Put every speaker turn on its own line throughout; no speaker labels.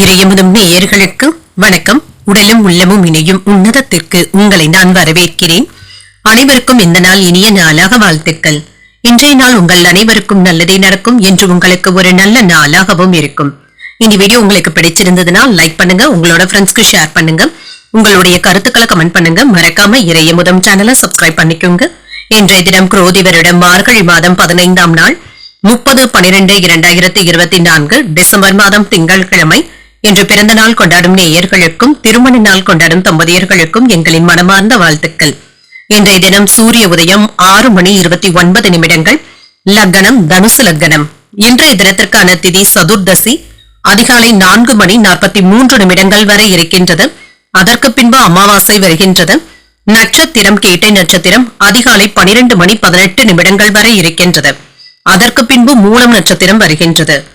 இறையமுதும் நேயர்களுக்கு வணக்கம். உடலும் உள்ளமும் இணையும் உன்னதத்திற்கு உங்களை நான் வரவேற்கிறேன். அனைவருக்கும் இந்த நாள் இனிய நாளாக வாழ்த்துக்கள். இன்றைய நாள் உங்கள் அனைவருக்கும் நல்லதே நடக்கும் என்று உங்களுக்கு ஒரு நல்ல நாளாகவும் இருக்கும். இந்த வீடியோ உங்களுக்கு பிடிச்சிருந்ததுன்னா லைக் பண்ணுங்க உங்களோட ஃப்ரெண்ட்ஸ்க்கு ஷேர் பண்ணுங்க. உங்களுடைய கருத்துக்களை கமெண்ட் பண்ணுங்க. மறக்காம இறையமுதம் சேனலை சப்ஸ்கிரைப் பண்ணிக்கோங்க. இன்றைய தினம் குரோதி வருடம் மார்கழி மாதம் பதினைந்தாம் நாள் முப்பது பனிரெண்டு இரண்டாயிரத்தி இருபத்தி நான்கு டிசம்பர் மாதம் திங்கட்கிழமை இன்று பிறந்த நாள் கொண்டாடும் நேயர்களுக்கும் திருமண நாள் கொண்டாடும் தம்பதியர்களுக்கும் எங்களின் மனமார்ந்த வாழ்த்துக்கள். இன்றைய தினம் சூரிய உதயம் ஆறு மணி இருபத்தி ஒன்பது நிமிடங்கள். லக்னம் தனுசு லக்னம். இன்றைய தினத்திற்கான திதி சதுர்தசி. அதிகாலை நான்கு மணி நாற்பத்தி மூன்று நிமிடங்கள் வரை இருக்கின்றது. அதற்கு பின்பு அமாவாசை வருகின்றது. நட்சத்திரம் கேட்டை நட்சத்திரம் அதிகாலை பனிரெண்டு மணி பதினெட்டு நிமிடங்கள் வரை இருக்கின்றது. அதற்கு பின்பு மூலம் நட்சத்திரம் வருகின்றது.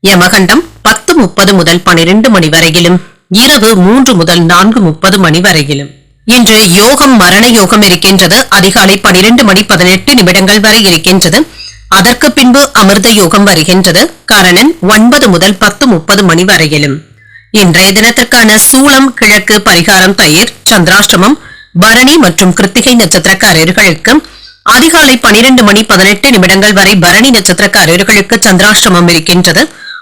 யமகண்டம் பத்து முப்பது முதல் பனிரெண்டு மணி வரையிலும் இரவு மூன்று முதல் நான்கு முப்பது மணி வரையிலும். இன்று யோகம் மரண யோகம் இருக்கின்றது. அதிகாலை பனிரெண்டு மணி பதினெட்டு நிமிடங்கள் வரை இருக்கின்றது. அதற்கு பின்பு அமிர்த யோகம் வருகின்றது. கரணன் ஒன்பது முதல் பத்து முப்பது மணி வரையிலும். இன்றைய தினத்திற்கான சூளம் கிழக்கு பரிகாரம் தயிர் சந்திராஷ்டமம் பரணி மற்றும் கிருத்திகை நட்சத்திரக்காரர்களுக்கு அதிகாலை பனிரெண்டு மணி பதினெட்டு நிமிடங்கள் வரை பரணி நட்சத்திரக்காரர்களுக்கு சந்திராஷ்டமம் இருக்கின்றது.